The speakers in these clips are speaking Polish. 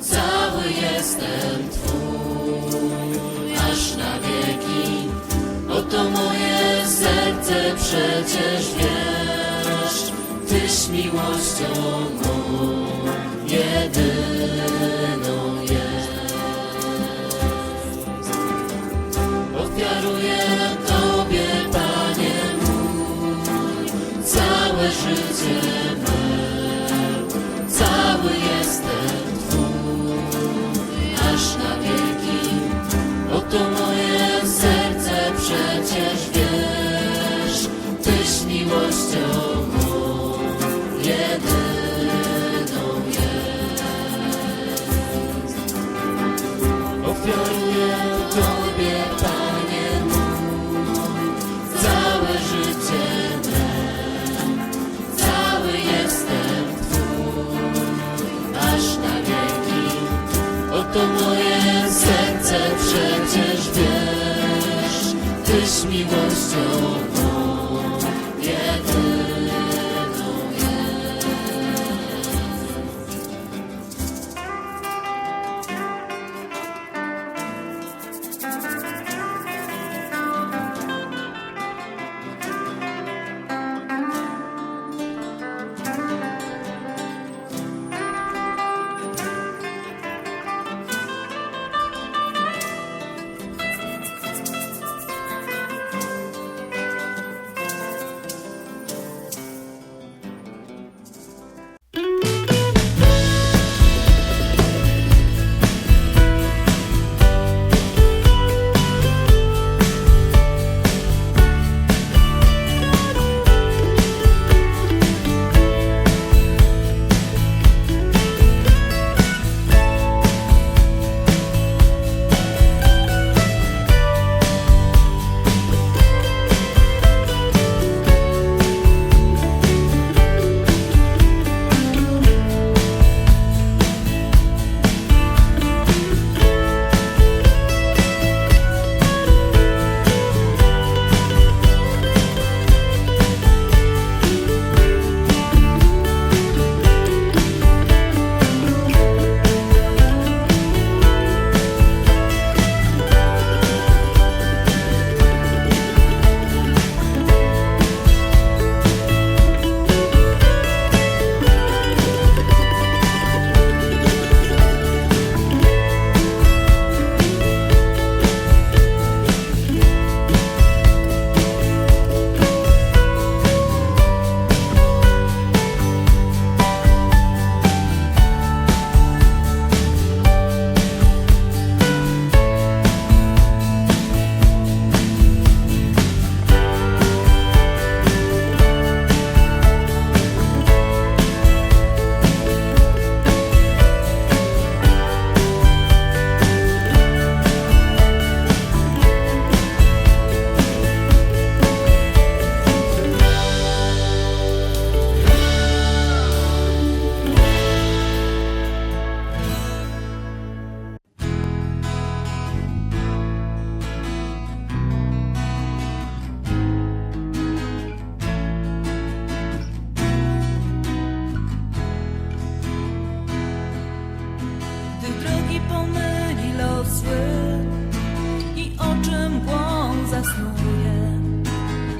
Cały jestem Twój, aż na wieki. Oto moje serce przecież wiesz, Tyś miłością.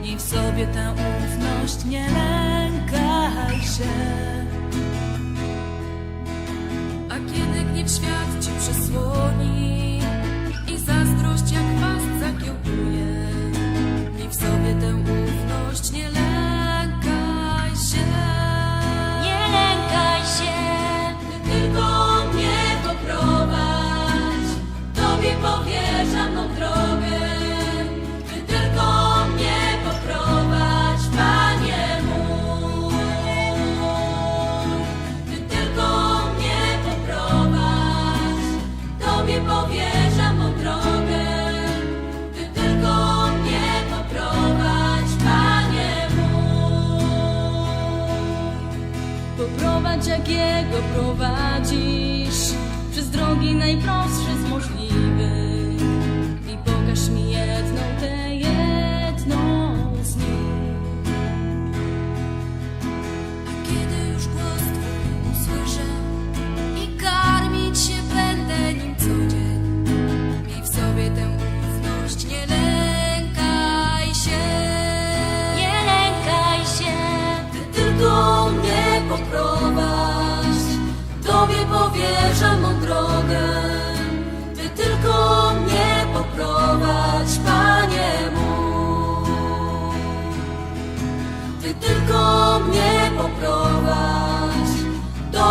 i w sobie tę ufność nie lękaj się. A kiedy gniew świat ci przysłoni,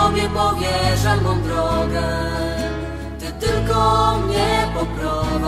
Tobie powierzam mą drogę. Ty tylko mnie poprowadź.